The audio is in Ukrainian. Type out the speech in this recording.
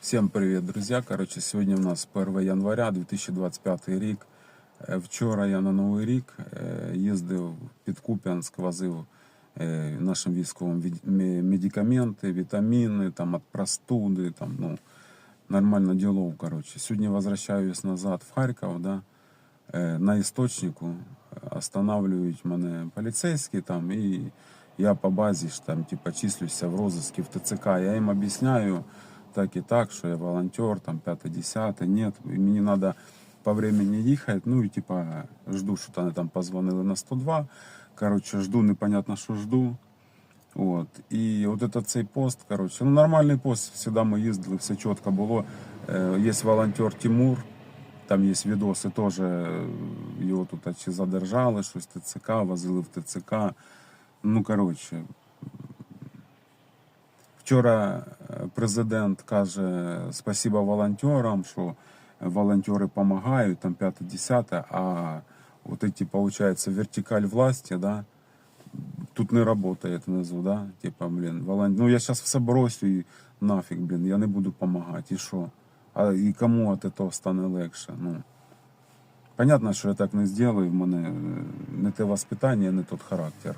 Всім привіт, друзі. Коротше, сьогодні у нас 1 января 2025 рік. Вчора я на Новий рік їздив під Куп'янськ, возив е, нашим військовим медикаменти, вітаміни там, від простуди. Там, ну, нормально ділов. Коротше. Сьогодні возвращаюсь назад в Харків. Да? Е, На істочнику останавливають мене поліцейські там, і я по базі ж там, типа, числюся в розыске в ТЦК. Я їм об'ясняю так і так, що я волонтер, там 5-10, нет, і мені треба по времени їхати, ну і типа жду, що вони там позвонили на 102. Коротше, жду, непонятно, що жду. От. І от этот цей пост, коротше, ну нормальний пост, всегда ми їздили, все чітко було. Е, Є волонтер Тимур, там є відоси теж, е, його тут чи задержали, щось ТЦК, возили в ТЦК. Ну, коротше, Вчора е, президент каже спасибо волонтерам, що волонтери допомагають, там 5-10, а вот эти, получается, вертикаль власти, да, тут не работает внизу, да, типа, блин, волон... ну я сейчас все бросю і нафіг, я не буду допомагати, і що? А і кому від того стане легше, ну. Понятно, що я так не зроблю, в мене не те воспитання, не тот характер.